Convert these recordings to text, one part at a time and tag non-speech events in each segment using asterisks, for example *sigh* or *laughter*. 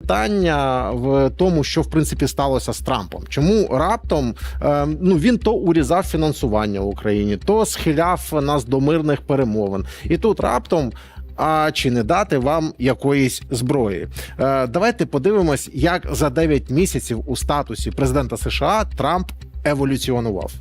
Питання в тому, що в принципі сталося з Трампом. Чому раптом е, ну він то урізав фінансування в Україні, то схиляв нас до мирних перемовин, і тут раптом. А чи не дати вам якоїсь зброї? Е, давайте подивимось, як за 9 місяців у статусі президента США Трамп еволюціонував.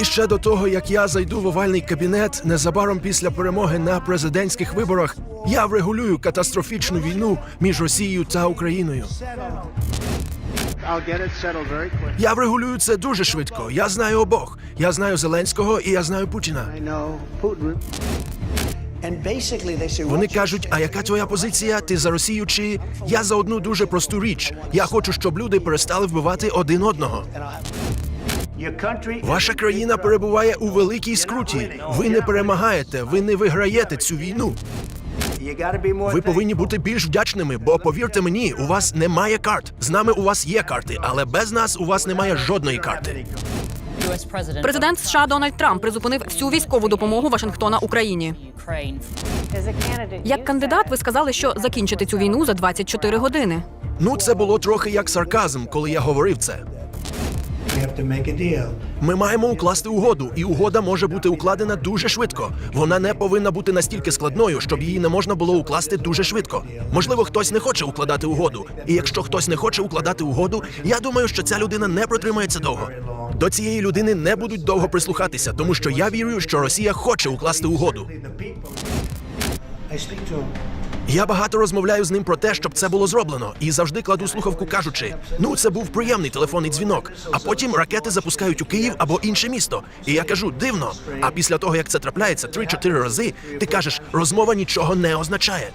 І ще до того, як я зайду в овальний кабінет, незабаром після перемоги на президентських виборах, я врегулюю катастрофічну війну між Росією та Україною. Я врегулюю це дуже швидко. Я знаю обох. Я знаю Зеленського і я знаю Путіна. Вони кажуть: а яка твоя позиція? Ти за Росію чи я за одну дуже просту річ? Я хочу, щоб люди перестали вбивати один одного. Ваша країна перебуває у великій скруті. Ви не перемагаєте, ви не виграєте цю війну. Ви повинні бути більш вдячними, бо повірте мені, у вас немає карт. З нами у вас є карти, але без нас у вас немає жодної карти. Президент США Дональд Трамп призупинив всю військову допомогу Вашингтона Україні. Як кандидат, ви сказали, що закінчите цю війну за 24 години. Ну, це було трохи як сарказм, коли я говорив це. Ми маємо укласти угоду, і угода може бути укладена дуже швидко. Вона не повинна бути настільки складною, щоб її не можна було укласти дуже швидко. Можливо, хтось не хоче укладати угоду. І якщо хтось не хоче укладати угоду, я думаю, що ця людина не протримається довго. До цієї людини не будуть довго прислухатися, тому що я вірю, що Росія хоче укласти угоду. Я багато розмовляю з ним про те, щоб це було зроблено, і завжди кладу слухавку, кажучи: ну це був приємний телефонний дзвінок. А потім ракети запускають у Київ або інше місто. І я кажу, дивно. А після того, як це трапляється три-чотири рази, ти кажеш, розмова нічого не означає.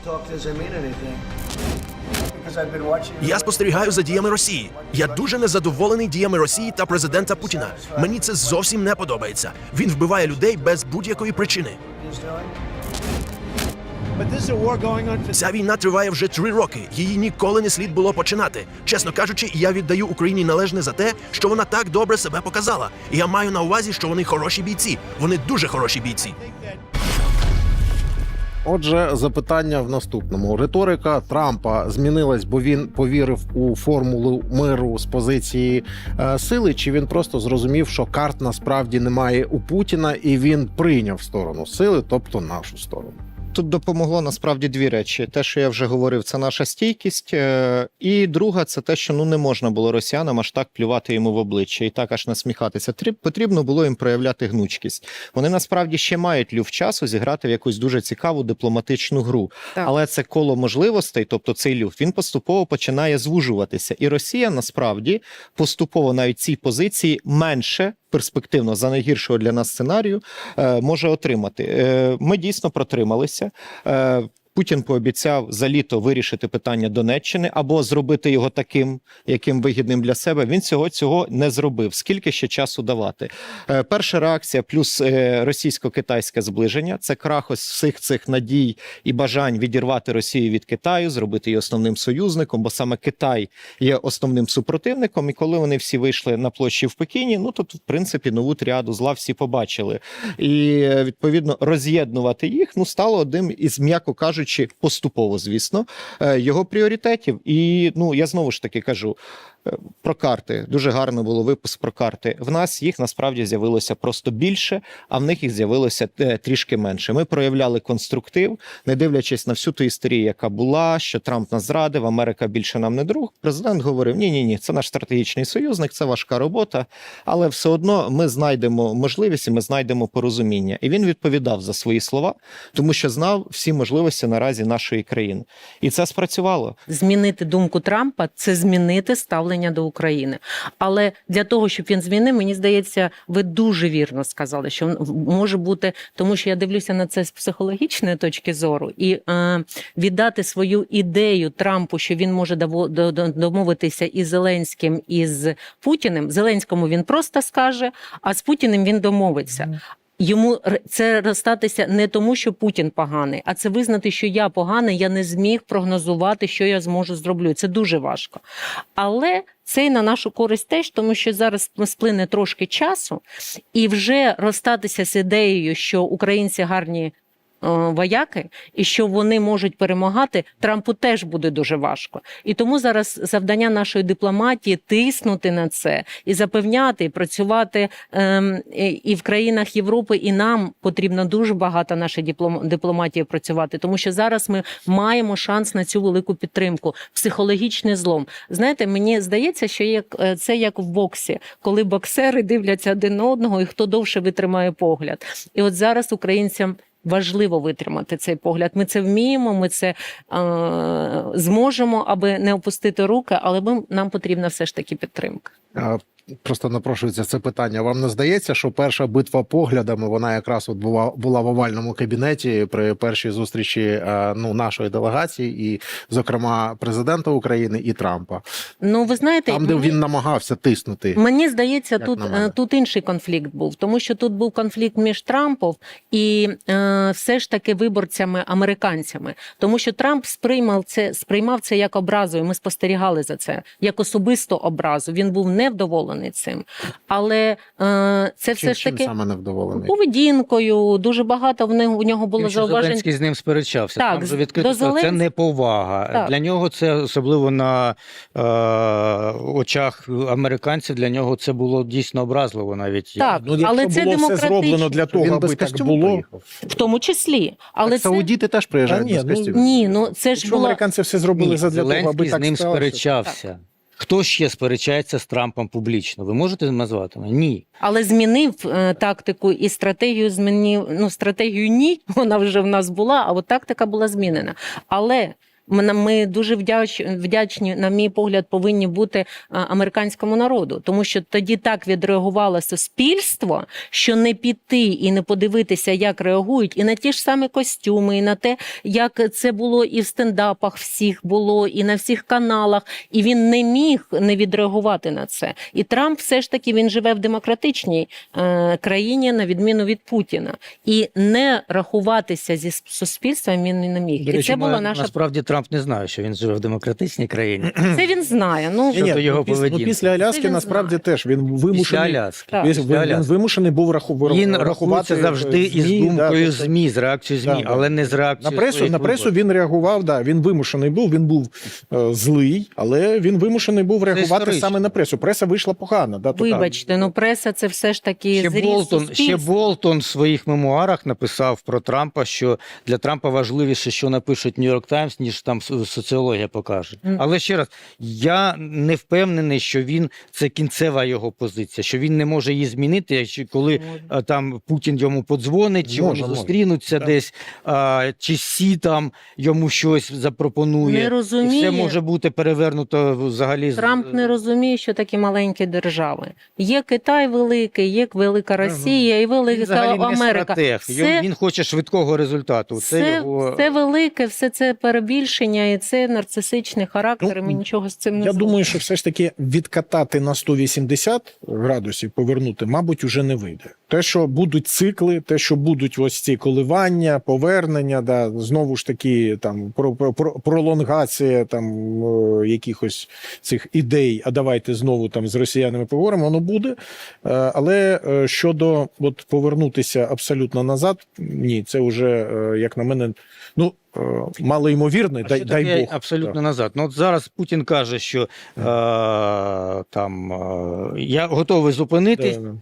Я спостерігаю за діями Росії. Я дуже незадоволений діями Росії та президента Путіна. Мені це зовсім не подобається. Він вбиває людей без будь-якої причини. Ця війна триває вже три роки. Її ніколи не слід було починати. Чесно кажучи, я віддаю Україні належне за те, що вона так добре себе показала. І я маю на увазі, що вони хороші бійці. Вони дуже хороші бійці. Отже, запитання в наступному: риторика Трампа змінилась, бо він повірив у формулу миру з позиції е, сили, чи він просто зрозумів, що карт насправді немає у Путіна, і він прийняв сторону сили, тобто нашу сторону. Тут допомогло насправді дві речі: те, що я вже говорив, це наша стійкість. е, І друга, це те, що ну не можна було росіянам аж так плювати йому в обличчя і так аж насміхатися. Тріб- Потрібно було їм проявляти гнучкість. Вони насправді ще мають люфт часу зіграти в якусь дуже цікаву дипломатичну гру. Так. Але це коло можливостей, тобто цей люфт, він поступово починає звужуватися. І Росія насправді поступово навіть ці позиції менше. Перспективно за найгіршого для нас сценарію е, може отримати. Е, Ми дійсно протрималися. Е, Путін пообіцяв за літо вирішити питання Донеччини або зробити його таким, яким вигідним для себе. Він цього цього не зробив. Скільки ще часу давати? Е, Перша реакція, плюс е, російсько-китайське зближення це крах ось всіх цих надій і бажань відірвати Росію від Китаю, зробити її основним союзником, бо саме Китай є основним супротивником. І коли вони всі вийшли на площі в Пекіні, ну тут в принципі нову тріаду зла всі побачили. І е, відповідно роз'єднувати їх ну стало одним із, м'яко кажучи, поступово, звісно, е, його пріоритетів. І ну я знову ж таки кажу. Е, Про карти дуже гарно було випуск про карти. В нас їх насправді з'явилося просто більше, а в них їх з'явилося е, трішки менше. Ми проявляли конструктив, не дивлячись на всю ту історію, яка була, що Трамп нас зрадив, Америка більше нам не друг. Президент говорив: ні, ні, ні, це наш стратегічний союзник, це важка робота, але все одно ми знайдемо можливість, і ми знайдемо порозуміння. І він відповідав за свої слова, тому що знав всі можливості наразі нашої країни, і це спрацювало. змінити думку Трампа це змінити ставлення до України. Але для того, щоб він змінив, мені здається, ви дуже вірно сказали, що може бути, тому що я дивлюся на це з психологічної точки зору, і е, віддати свою ідею Трампу, що він може домовитися із Зеленським і з Путіним. Зеленському він просто скаже, а з Путіним він домовиться. Йому це розстатися не тому, що Путін поганий, а це визнати, що я поганий, я не зміг прогнозувати, що я зможу зроблю. Це дуже важко. Але це й на нашу користь теж, тому що зараз сплине трошки часу, і вже розстатися з ідеєю, що українці гарні вояки, і що вони можуть перемагати, Трампу теж буде дуже важко. І тому зараз завдання нашої дипломатії тиснути на це і запевняти, і працювати ем, і- в країнах Європи, і нам потрібно дуже багато нашої диплом- дипломатії працювати, тому що зараз ми маємо шанс на цю велику підтримку, психологічний злом. Знаєте, мені здається, що як е, це як в боксі, коли боксери дивляться один одного, і хто довше витримає погляд. І от зараз українцям. Важливо витримати цей погляд. Ми це вміємо, ми це е, зможемо, аби не опустити руки, але нам потрібна все ж таки підтримка. Просто напрошується це питання. Вам не здається, що перша битва поглядами вона якраз от була, була в овальному кабінеті при першій зустрічі е, ну, нашої делегації, і, зокрема, президента України і Трампа, Ну ви знаєте, там, де мені- він намагався тиснути. Мені здається, тут, е, тут інший конфлікт був, тому що тут був конфлікт між Трампом і е, все ж таки виборцями американцями, тому що Трамп сприймав це, сприймав це як образу, і ми спостерігали за це як особисту образу. Він був невдоволений цим, але е, це все Чим, ж чим таки. саме невдоволений? Поведінкою дуже багато в нього, у нього було зауважень. Зеленський з ним сперечався. Так, Там же відкрито до сказав, це неповага. Так. Для нього це особливо на е, очах американців. Для нього це було дійсно образливо навіть. Так, Ну, якщо але це було все демократично, зроблено для того, Він аби так костюму було. приїхав. в тому числі. Але так, це саудіти теж приїжджають Та ні, без ну, костюмів. ні, ну це ж Якщо було американці все зробили Ні, задля того, аби Зеленський так з ним сталося. сперечався. Хто ще сперечається з Трампом публічно? Ви можете назвати? Ні. Але змінив е, тактику і стратегію змінив. Ну, стратегію ні, *laughs* вона вже в нас була, а от тактика була змінена. Але ми, дуже вдяч, вдячні, на мій погляд, повинні бути е, американському народу, тому що тоді так відреагувало суспільство, що не піти і не подивитися, як реагують, і на ті ж самі костюми, і на те, як це було і в стендапах всіх було, і на всіх каналах, і він не міг не відреагувати на це. І Трамп все ж таки він живе в демократичній е, країні, на відміну від Путіна, і не рахуватися зі суспільством він не міг. До і це була наша насправді Трамп не знає, що він живе в демократичній країні. це він знає. Ну Щодо Ні, його ну, після, ну, поведінки. після Аляски він насправді знає. теж він Після вимушений. Аляски. Так. Він, Після він, він вимушений був раху, Він рахувати рахується завжди із ЗМІ, думкою да, ЗМІ, з реакцією ЗМІ, Да, да. але не з На пресу, на пресу він реагував, да, він вимушений був, він був е, злий, але він вимушений був реагувати саме на пресу. Преса вийшла погано. Да, вибачте, ну преса це все ж таки Ще зріз Болтон, ще. Болтон в своїх мемуарах написав про Трампа, що для Трампа важливіше, що напишуть Нью-Йорк Таймс, ніж там соціологія покаже. Але ще раз, я не впевнений, що він це кінцева його позиція, що він не може її змінити, якщо коли Може. а, там Путін йому подзвонить, чи Може, вони зустрінуться десь, а, чи Сі там йому щось запропонує. Не І розуміє. все може бути перевернуто взагалі. Трамп не розуміє, що такі маленькі держави. Є Китай великий, є велика Росія і Він велика взагалі не стратег. Все, Він хоче швидкого результату. Це, все, його... все велике, все це перебільшення, і це нарцисичний характер. і ми Ну, нічого з цим не Я думаю, що все ж таки відкатати на 180 градусів, повернути, мабуть, уже не вийде. Те, що будуть цикли, те, що будуть ось ці коливання, повернення, да, знову ж таки, там про, про, про пролонгація там е, якихось цих ідей. А давайте знову там з росіянами поговоримо. Воно буде. Е, але е, щодо от повернутися абсолютно назад, ні, це вже е, як на мене, ну е, малоймовірне, дай, дай Бог. абсолютно назад. Ну от зараз Путін каже, що е, там е, я готовий зупинитись, Да, да.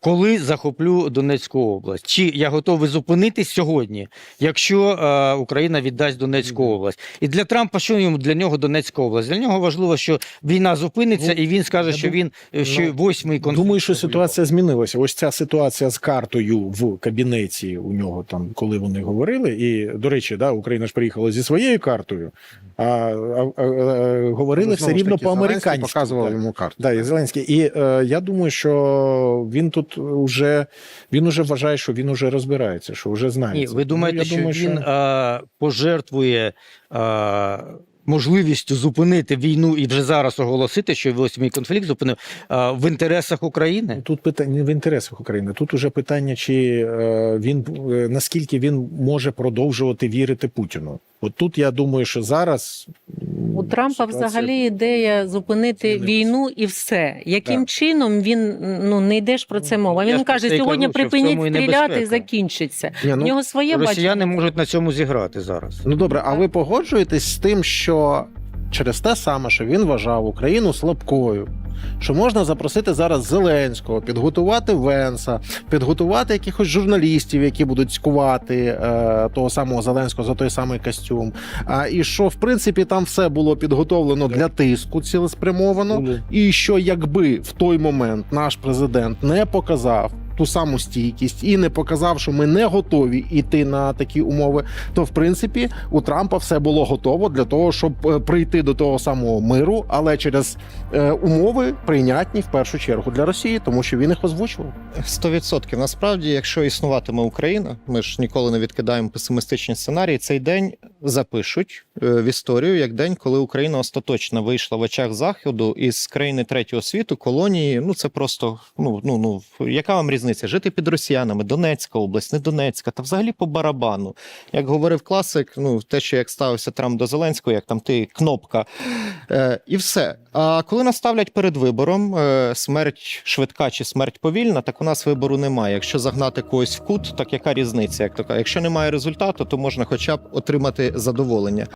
Коли захоплю Донецьку область. Чи я готовий зупинитись сьогодні, якщо Україна віддасть Донецьку область? І для Трампа, що йому для нього Донецька область? Для нього важливо, що війна зупиниться, Ну, і він скаже, що він е, що ну, восьмий конфлікт. Думаю, що ситуація змінилася. Ось ця ситуація з картою в кабінеті у нього там, коли вони говорили. І до речі, да, Україна ж приїхала зі своєю картою, а, а, а, а говорили все рівно по Зеленський американськи показував йому карту. Да, і Зеленський. І е, я думаю, що він тут уже він уже вважає, що він уже розбирається, що вже знає. Ні, ви думаєте, ну, що думаю, він а, пожертвує а, можливістю зупинити війну і вже зараз оголосити, що восьмий конфлікт зупинив в інтересах України? Ну, Тут питання не в інтересах України. Тут уже питання, чи е, він е, наскільки він може продовжувати вірити Путіну. От тут я думаю, що зараз У Трампа ситуація- взагалі ідея зупинити війну і все. Яким Так. чином він ну не йдеш про це мова. Він ж про каже, сьогодні кажу, припиніть стріляти і закінчиться. Ні, У ну, нього своє бачення. Росіяни можуть на цьому зіграти зараз. Ну добре, а ви погоджуєтесь з тим, що через те саме, що він вважав Україну слабкою, що можна запросити зараз Зеленського, підготувати Венса, підготувати якихось журналістів, які будуть скувати е, того самого Зеленського за той самий костюм. А, і що в принципі там все було підготовлено для тиску цілеспрямовано. І що якби в той момент наш президент не показав ту саму стійкість і не показав, що ми не готові йти на такі умови, то в принципі у Трампа все було готово для того, щоб е, прийти до того самого миру, але через е, умови прийнятні в першу чергу для Росії, тому що він їх озвучував. 100%. Насправді, якщо існуватиме Україна, ми ж ніколи не відкидаємо песимістичні сценарії. Цей день запишуть е, в історію як день, коли Україна остаточно вийшла в очах заходу із країни третього світу, колонії. Ну це просто ну ну ну яка вам різниця? Жити під росіянами, Донецька область, не Донецька, та взагалі по барабану. Як говорив класик, ну те, що як ставився Трамп до Зеленського, як там ти кнопка, е, і все. А коли нас ставлять перед вибором, е, смерть швидка чи смерть повільна, так у нас вибору немає. Якщо загнати когось в кут, так яка різниця? Як то якщо немає результату, то можна хоча б отримати задоволення.